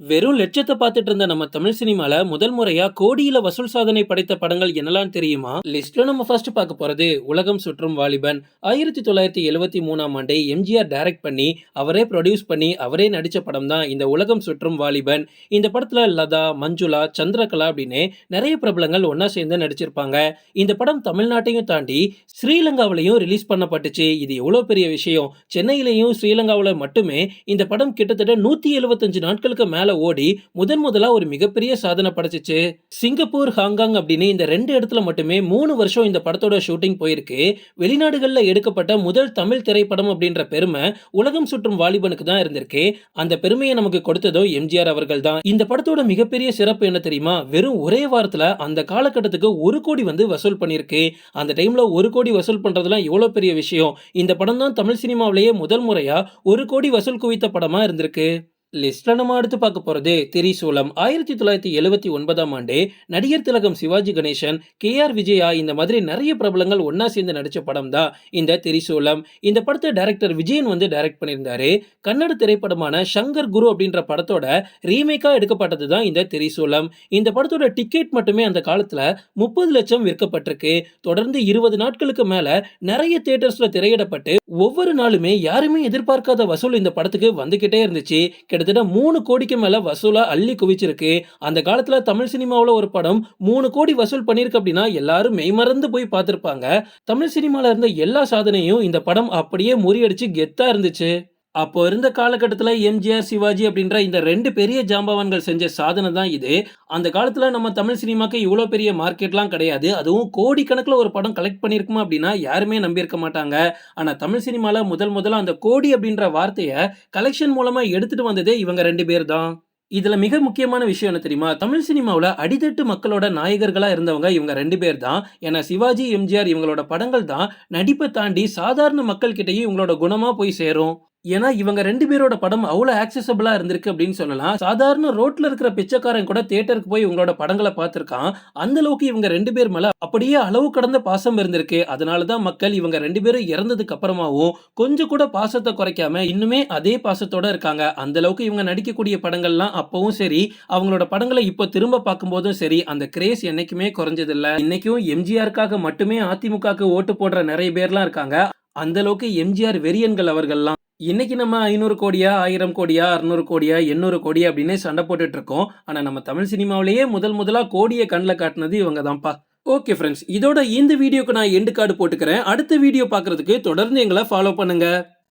வெறும் லட்சத்தை பார்த்துட்டு இருந்த நம்ம தமிழ் சினிமால முதல் முறையா கோடியில வசூல் சாதனை படைத்த படங்கள் என்னலாம் தெரியுமா? லிஸ்ட்ல நம்ம ஃபர்ஸ்ட் பார்க்க போறது உலகம் சுற்றும் வாலிபன். ஆயிரத்தி தொள்ளாயிரத்தி எழுவத்தி மூணாம் ஆண்டு எம்ஜிஆர் டைரக்ட் பண்ணி அவரே ப்ரொடியூஸ் பண்ணி அவரே நடிச்ச படம் தான் இந்த உலகம் சுற்றும் வாலிபன். இந்த படத்துல லதா மஞ்சுளா சந்திரகலா அப்படின்னு நிறைய பிரபலங்கள் ஒன்னா சேர்ந்து நடிச்சிருப்பாங்க. இந்த படம் தமிழ்நாட்டையும் தாண்டி ஸ்ரீலங்காவிலையும் ரிலீஸ் பண்ணப்பட்டுச்சு. இது எவ்வளவு பெரிய விஷயம்? சென்னையிலையும் ஸ்ரீலங்காவில் மட்டுமே இந்த படம் கிட்டத்தட்ட நூத்தி எழுபத்தஞ்சு நாட்களுக்கு மேல ஓடி முதன் முதலா ஒரு மிகப்பெரிய சாதனை படைச்சிச்சு. சிங்கப்பூர் ஹாங்காங் அப்படின்னு இந்த ரெண்டு இடத்துல மட்டுமே மூணு வருஷம் இந்த படத்தோட ஷூட்டிங் போயிருக்கு. வெளிநாடுகள்ல எடுக்கப்பட்ட முதல் தமிழ் திரைப்படம் அப்படின்ற பெருமை உலகம் சுற்றும் வாலிபனுக்கு தான் இருந்திருக்கு. அந்த பெருமையை நமக்கு கொடுத்ததோ எம்ஜிஆர் அவர்கள் தான். இந்த படத்தோட மிகப்பெரிய சிறப்பு என்ன தெரியுமா? வெறும் ஒரே வாரத்துல அந்த காலகட்டத்துக்கு ஒரு கோடி வந்து வசூல் பண்ணிருக்கு அந்த டைம்ல ஒரு கோடி வசூல் பண்றதுலாம் எவ்வளவு பெரிய விஷயம். இந்த படம் தான் தமிழ் சினிமாவிலேயே முதல் முறையா ஒரு கோடி வசூல் குவித்த படமா இருந்திருக்கு. லிஸ்ட்ல நம்ம அடுத்து பார்க்க போறது திரிசூலம். ஆயிரத்தி தொள்ளாயிரத்தி எழுவத்தி ஒன்பதாம் ஆண்டு நடிகர் திலகம் சிவாஜி கணேசன் கே ஆர் விஜயா இந்த மாதிரி நிறைய பிரபலங்கள் ஒன்னா சேர்ந்து நடிச்ச படம் தான் இந்த திரிசூலம். இந்த படத்தை டைரக்டர் விஜயன் வந்து டைரக்ட் பண்ணியிருந்தாரு. கன்னட திரைப்படமான சங்கர் குரு அப்படின்ற படத்தோட ரீமேக்கா எடுக்கப்பட்டது தான் இந்த திரிசூலம். இந்த படத்தோட டிக்கெட் மட்டுமே அந்த காலத்துல முப்பது லட்சம் விற்கப்பட்டிருக்கு. தொடர்ந்து இருபது நாட்களுக்கு மேல நிறைய தியேட்டர்ஸ்ல திரையிடப்பட்டு ஒவ்வொரு நாளுமே யாருமே எதிர்பார்க்காத வசூல் இந்த படத்துக்கு வந்துகிட்டே இருந்துச்சு. கிட்டத்தட்ட மூணு கோடிக்கு மேல வசூலா அள்ளி குவிச்சிருக்கு. அந்த காலத்துல தமிழ் சினிமாவில் ஒரு படம் மூணு கோடி வசூல் பண்ணிருக்கு அப்படின்னா எல்லாரும் மெய்மறந்து போய் பார்த்திருப்பாங்க. தமிழ் சினிமால இருந்த எல்லா சாதனையும் இந்த படம் அப்படியே முறியடிச்சு கெத்தா இருந்துச்சு. அப்போ இருந்த காலகட்டத்தில் எம்ஜிஆர் சிவாஜி அப்படின்ற இந்த ரெண்டு பெரிய ஜாம்பவான்கள் செஞ்ச சாதனை தான் இது. அந்த காலத்தில் நம்ம தமிழ் சினிமாக்கு இவ்வளோ பெரிய மார்க்கெட்லாம் கிடையாது. அதுவும் கோடிக்கணக்கில் ஒரு படம் கலெக்ட் பண்ணியிருக்குமா அப்படின்னா யாருமே நம்பியிருக்க மாட்டாங்க. ஆனால் தமிழ் சினிமாவில் முதல் முதல்ல அந்த கோடி அப்படின்ற வார்த்தையை கலெக்ஷன் மூலமாக எடுத்துட்டு வந்ததே இவங்க ரெண்டு பேர் தான். இதில் மிக முக்கியமான விஷயம் என்ன தெரியுமா? தமிழ் சினிமாவில் அடித்தட்டு மக்களோட நாயகர்களாக இருந்தவங்க இவங்க ரெண்டு பேர் தான். ஏன்னா சிவாஜி எம்ஜிஆர் இவங்களோட படங்கள் தான் நடிப்பை தாண்டி சாதாரண மக்கள்கிட்டயும் இவங்களோட குணமாக போய் சேரும். ஏன்னா இவங்க ரெண்டு பேரோட படம் அவ்வளோ ஆக்சசபிளாக இருந்திருக்கு அப்படின்னு சொல்லலாம். சாதாரண ரோட்டில் இருக்கிற பிச்சைக்காரன் கூட தியேட்டருக்கு போய் இவங்களோட படங்களை பார்த்துருக்கான். அந்த அளவுக்கு இவங்க ரெண்டு பேர் மேலே அப்படியே அளவு கடந்த பாசம் இருந்திருக்கு. அதனாலதான் மக்கள் இவங்க ரெண்டு பேரும் இறந்ததுக்கு அப்புறமாவும் கொஞ்சம் கூட பாசத்தை குறைக்காம இன்னுமே அதே பாசத்தோட இருக்காங்க. அந்த அளவுக்கு இவங்க நடிக்கக்கூடிய படங்கள்லாம் அப்பவும் சரி அவங்களோட படங்களை இப்போ திரும்ப பார்க்கும்போதும் சரி அந்த கிரேஸ் என்னைக்குமே குறைஞ்சதில்ல. இன்னைக்கும் எம்ஜிஆருக்காக மட்டுமே அதிமுகவுக்கு ஓட்டு போடுற நிறைய பேர்லாம் இருக்காங்க. அந்த அளவுக்கு எம்ஜிஆர் வெறியன்கள் அவர்கள்லாம் இன்னைக்கு நம்ம ஐநூறு கோடியா ஆயிரம் கோடியா அறுநூறு கோடியா எண்ணூறு கோடி அப்படின்னு சண்டை போட்டுட்டு இருக்கோம். ஆனால் நம்ம தமிழ் சினிமாவிலேயே முதல் முதலாக கோடியை கண்ணில் காட்டினது இவங்க தான்ப்பா ஓகே ஃப்ரெண்ட்ஸ் இதோட இந்த வீடியோக்கு நான் எண்டு கார்டு போட்டுக்கிறேன். அடுத்த வீடியோ பார்க்கறதுக்கு தொடர்ந்து எங்களை ஃபாலோ பண்ணுங்கள்